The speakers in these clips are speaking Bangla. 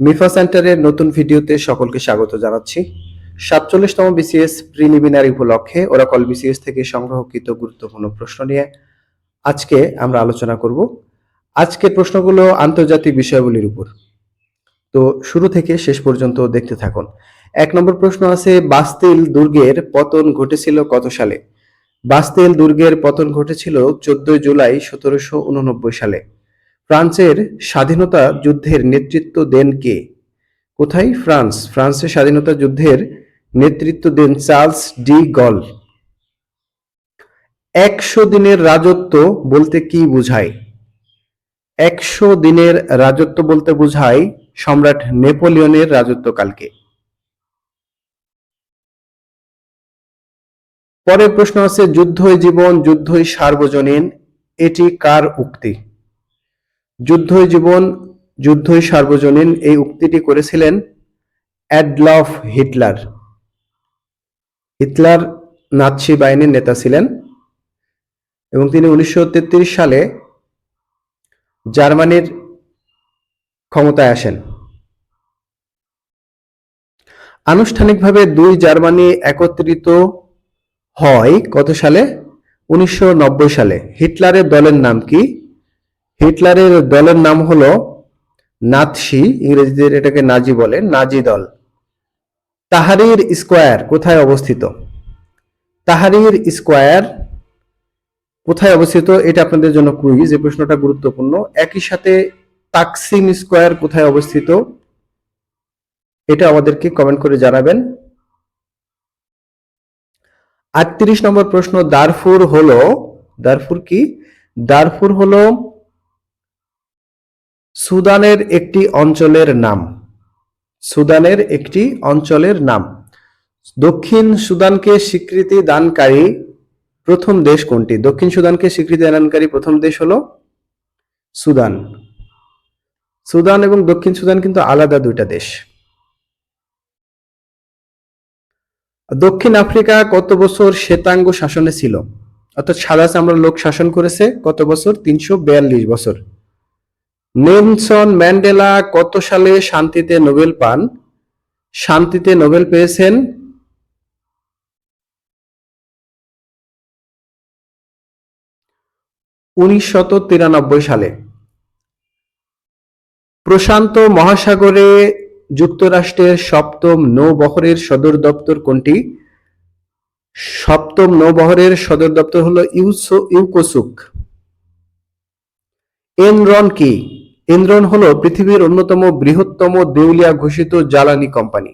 মিফা সেন্টারের নতুন ভিডিওতে সকলকে স্বাগত জানাচ্ছি। সাতচল্লিশতম বিসিএস প্রিলিমিনারি উপলক্ষে ওরাকল বিসিএস থেকে সংগ্রহকৃত গুরুত্বপূর্ণ প্রশ্ন নিয়ে আজকে আমরা আলোচনা করব। আজকের প্রশ্নগুলো আন্তর্জাতিক বিষয়গুলির উপর। তো শুরু থেকে শেষ পর্যন্ত দেখতে থাকুন। এক নম্বর প্রশ্ন আছে, বাস্তিল দুর্গের পতন ঘটেছিল কত সালে? বাস্তিল দুর্গের পতন ঘটেছিল চোদ্দই জুলাই সতেরোশো উননব্বই সালে। ফ্রান্সের স্বাধীনতা যুদ্ধের নেতৃত্ব দেন কে? কোথায়? ফ্রান্স। ফ্রান্সের স্বাধীনতা যুদ্ধের নেতৃত্ব দেন চার্লস ডি গল। একশো দিনের রাজত্ব বলতে কি বোঝায়? একশো দিনের রাজত্ব বলতে বোঝায় সম্রাট নেপোলিয়নের রাজত্বকালকে। পরের প্রশ্ন আছে, যুদ্ধই জীবন, যুদ্ধই সার্বজনীন, এটি কার উক্তি? যুদ্ধই জীবন, যুদ্ধই সার্বজনীন, এই উক্তিটি করেছিলেন অ্যাডলফ হিটলার। হিটলার নাৎসি বাহিনীর নেতা ছিলেন এবং তিনি উনিশশো তেত্রিশ সালে জার্মানির ক্ষমতায় আসেন। আনুষ্ঠানিকভাবে দুই জার্মানি একত্রিত হয় কত সালে? উনিশশো নব্বই সালে। হিটলারের দলের নাম কি? হিটলারের দলের নাম হলো নাৎসি ইংরেজিতে এটাকে নাজি বলে, নাজি দল। তাহারির স্কোয়ার কোথায় অবস্থিত? তাহারির স্কোয়ার কোথায় অবস্থিত? এটা আপনাদের জন্য কুইজ যে প্রশ্নটা গুরুত্বপূর্ণ। একই সাথে তাকসিম স্কোয়ার কোথায় অবস্থিত? এটা আমাদেরকে কমেন্ট করে জানাবেন। আটত্রিশ নম্বর প্রশ্ন, দারফুর হলো, দারফুর কি? দারফুর হলো সুদানের একটি অঞ্চলের নাম। সুদানের একটি অঞ্চলের নাম। দক্ষিণ সুদানকে স্বীকৃতি দানকারী প্রথম দেশ কোনটি? দক্ষিণ সুদানকে স্বীকৃতি দানকারী প্রথম দেশ হলো সুদান। সুদান এবং দক্ষিণ সুদান কিন্তু আলাদা দুইটা দেশ। দক্ষিণ আফ্রিকা কত বছর শ্বেতাঙ্গ শাসনে ছিল? অর্থাৎ সাদা চামড়ার লোক শাসন করেছে কত বছর? তিনশো বিয়াল্লিশ বছর। নেলসন ম্যান্ডেলা কত সালে শান্তিতে নোবেল পান? শান্তিতে নোবেল পেয়েছেন? তিরানব্বই সালে। প্রশান্ত মহাসাগরে যুক্তরাষ্ট্রের সপ্তম নৌবহরের সদর দপ্তর কোনটি? সপ্তম নৌবহরের সদর দপ্তর হলো ইউসো ইউকোসুক। এনরন কি? এনরন হলো পৃথিবীর অন্যতম বৃহত্তম দেউলিয়া ঘোষিত জ্বালানি কোম্পানি।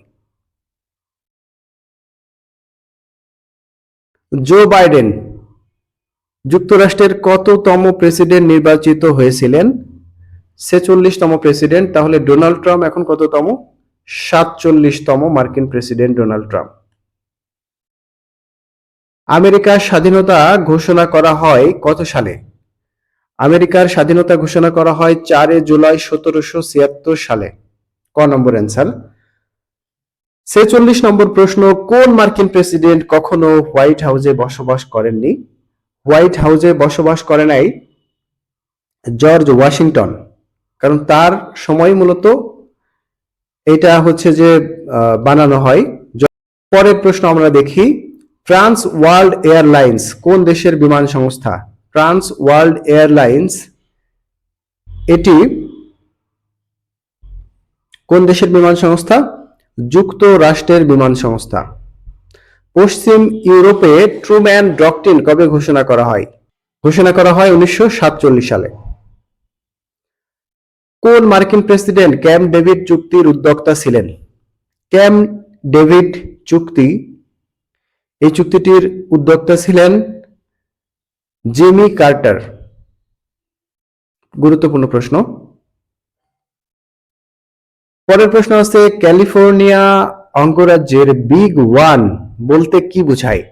জো বাইডেন, যুক্তরাষ্ট্রের কততম প্রেসিডেন্ট নির্বাচিত হয়েছিলেন? ছেচল্লিশতম প্রেসিডেন্ট, তাহলে ডোনাল্ড ট্রাম্প এখন কততম? সাতচল্লিশতম মার্কিন প্রেসিডেন্ট ডোনাল্ড ট্রাম্প। আমেরিকার স্বাধীনতা ঘোষণা করা হয় কত সালে? আমেরিকার স্বাধীনতা ঘোষণা করা হয় চারে জুলাই সতেরোশো ছিয়াত্তর সালে। ক নম্বর অ্যান্সার। ছেচল্লিশ নম্বর প্রশ্ন, কোন মার্কিন প্রেসিডেন্ট কখনো হোয়াইট হাউসে বসবাস করেননি? হোয়াইট হাউসে বসবাস করে নাই জর্জ ওয়াশিংটন, কারণ তার সময় মূলত এটা হচ্ছে যে বানানো হয়। পরের প্রশ্ন আমরা দেখি ট্রান্স ওয়ার্ল্ড এয়ারলাইন্স কোন দেশের বিমান সংস্থা? ট্রান্স ওয়ার্ল্ড এয়ারলাইন্স এটি কোন দেশের বিমান সংস্থা? যুক্তরাষ্ট্রের বিমান সংস্থা। পশ্চিম ইউরোপে ট্রুম্যান ডকটিন কবে ঘোষণা করা হয়? ঘোষণা করা হয় উনিশশো সাতচল্লিশ সালে। কোন মার্কিন প্রেসিডেন্ট ক্যাম্প ডেভিড চুক্তির উদ্যোক্তা ছিলেন? ক্যাম্প ডেভিড চুক্তি। এই চুক্তিটির উদ্যোক্তা ছিলেন জিমি কার্টার গুরুত্বপূর্ণ প্রশ্ন। পরের প্রশ্ন আছে ক্যালিফোর্নিয়া অঙ্গরাজ্যের বিগ ওয়ান বলতে কি বোঝায়?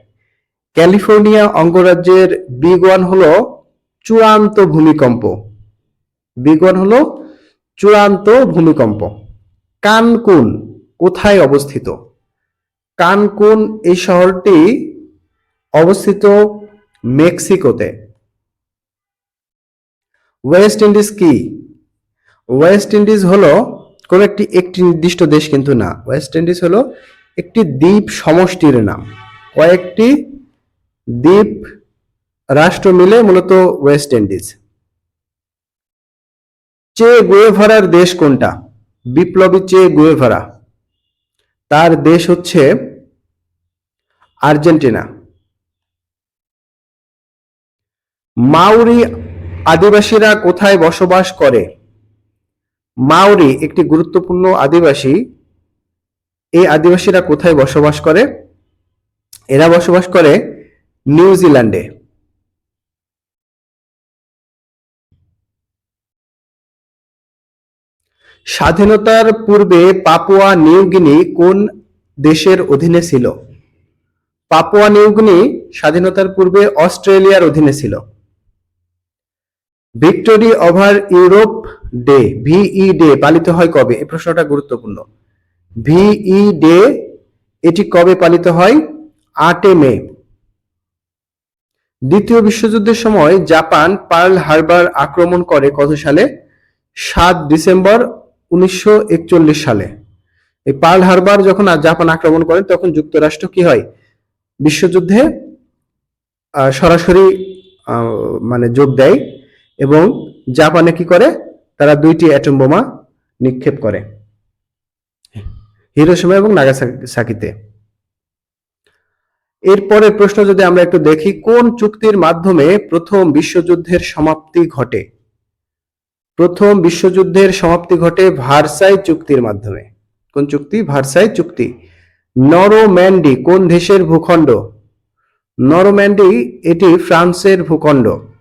ক্যালিফোর্নিয়া অঙ্গরাজ্যের বিগ ওয়ান হলো চূড়ান্ত ভূমিকম্প। বিগ ওয়ান হলো চূড়ান্ত ভূমিকম্প। কানকুন কোথায় অবস্থিত? কানকুন এই শহরটি অবস্থিত মেক্সিকোতে। ওয়েস্ট ইন্ডিজ কি? ওয়েস্ট ইন্ডিজ হলো কোন একটি একটি নির্দিষ্ট দেশ কিন্তু না। ওয়েস্ট ইন্ডিজ হলো একটি দ্বীপ সমষ্টির নাম। কয়েকটি দ্বীপ রাষ্ট্র মিলে মূলত ওয়েস্ট ইন্ডিজ। চে গুয়েভারার দেশ কোনটা? বিপ্লবী চে গুয়েভারা। তার দেশ হচ্ছে আর্জেন্টিনা। মাউরি আদিবাসীরা কোথায় বসবাস করে? মাউরি একটি গুরুত্বপূর্ণ আদিবাসী। এই আদিবাসীরা কোথায় বসবাস করে? এরা বসবাস করে নিউজিল্যান্ডে স্বাধীনতার পূর্বে পাপুয়া নিউগিনি কোন দেশের অধীনে ছিল? পাপুয়া নিউগিনি স্বাধীনতার পূর্বে অস্ট্রেলিয়ার অধীনে ছিল। Victory over Europe day, VE day পালিত হয় কবে? এই প্রশ্নটা গুরুত্বপূর্ণ। ভিই ডে, এটি কবে পালিত হয়? আটে মে। দ্বিতীয় বিশ্বযুদ্ধের সময় জাপান পার্ল হারবার আক্রমণ করে কত সালে? সাত ডিসেম্বর উনিশশো একচল্লিশ সালে। এই পার্ল হারবার যখন জাপান আক্রমণ করে, তখন যুক্তরাষ্ট্র কি হয়? বিশ্বযুদ্ধে সরাসরি মানে যোগ দেয়। এবং জাপানে কি করে? তারা দুইটি অ্যাটম বোমা নিক্ষেপ করে। হিরোশিমা এবং নাগাসাকিতে। এরপরে প্রশ্ন যদি আমরা একটু দেখি, কোন চুক্তির মাধ্যমে প্রথম বিশ্বযুদ্ধের সমাপ্তি ঘটে? প্রথম বিশ্বযুদ্ধের সমাপ্তি ঘটে ভার্সাই চুক্তির মাধ্যমে। কোন চুক্তি? ভার্সাই চুক্তি। নরম্যান্ডি কোন দেশের ভূখণ্ড? নরম্যান্ডি এটি ফ্রান্সের ভূখণ্ড।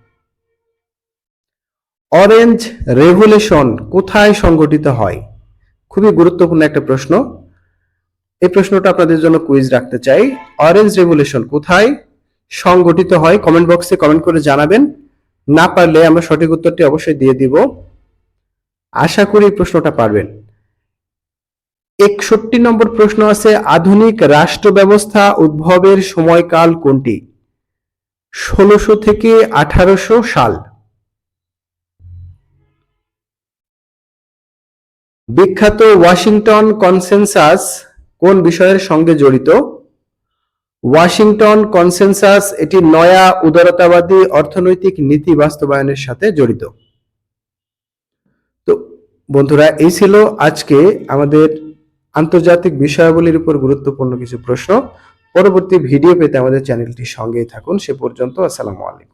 অরেঞ্জ রেভলিউশন কোথায় সংগঠিত হয়? খুবই গুরুত্বপূর্ণ একটা প্রশ্ন। এই প্রশ্নটা আপনাদের জন্য কুইজ রাখতে চাই। অরেঞ্জ রেভলিউশন কোথায় সংগঠিত হয়? কমেন্ট বক্সে কমেন্ট করে জানাবেন। না পারলে আমরা সঠিক উত্তরটি অবশ্যই দিয়ে দিব। আশা করি প্রশ্নটা পারবেন। একষট্টি নম্বর প্রশ্ন আছে, আধুনিক রাষ্ট্র ব্যবস্থা উদ্ভবের সময়কাল কোনটি? ষোলোশো থেকে আঠারোশো সাল। বিখ্যাত ওয়াশিংটন কনসেনসাস কোন বিষয়ের সঙ্গে জড়িত? ওয়াশিংটন কনসেনসাস এটি নয়া উদারতাবাদী অর্থনৈতিক নীতি বাস্তবায়নের সাথে জড়িত। তো বন্ধুরা, এই ছিল আজকে আমাদের আন্তর্জাতিক বিষয়াবলীর উপর গুরুত্বপূর্ণ কিছু প্রশ্ন। পরবর্তী ভিডিও পেতে আমাদের চ্যানেলটির সঙ্গেই থাকুন। সে পর্যন্ত আসসালামু আলাইকুম।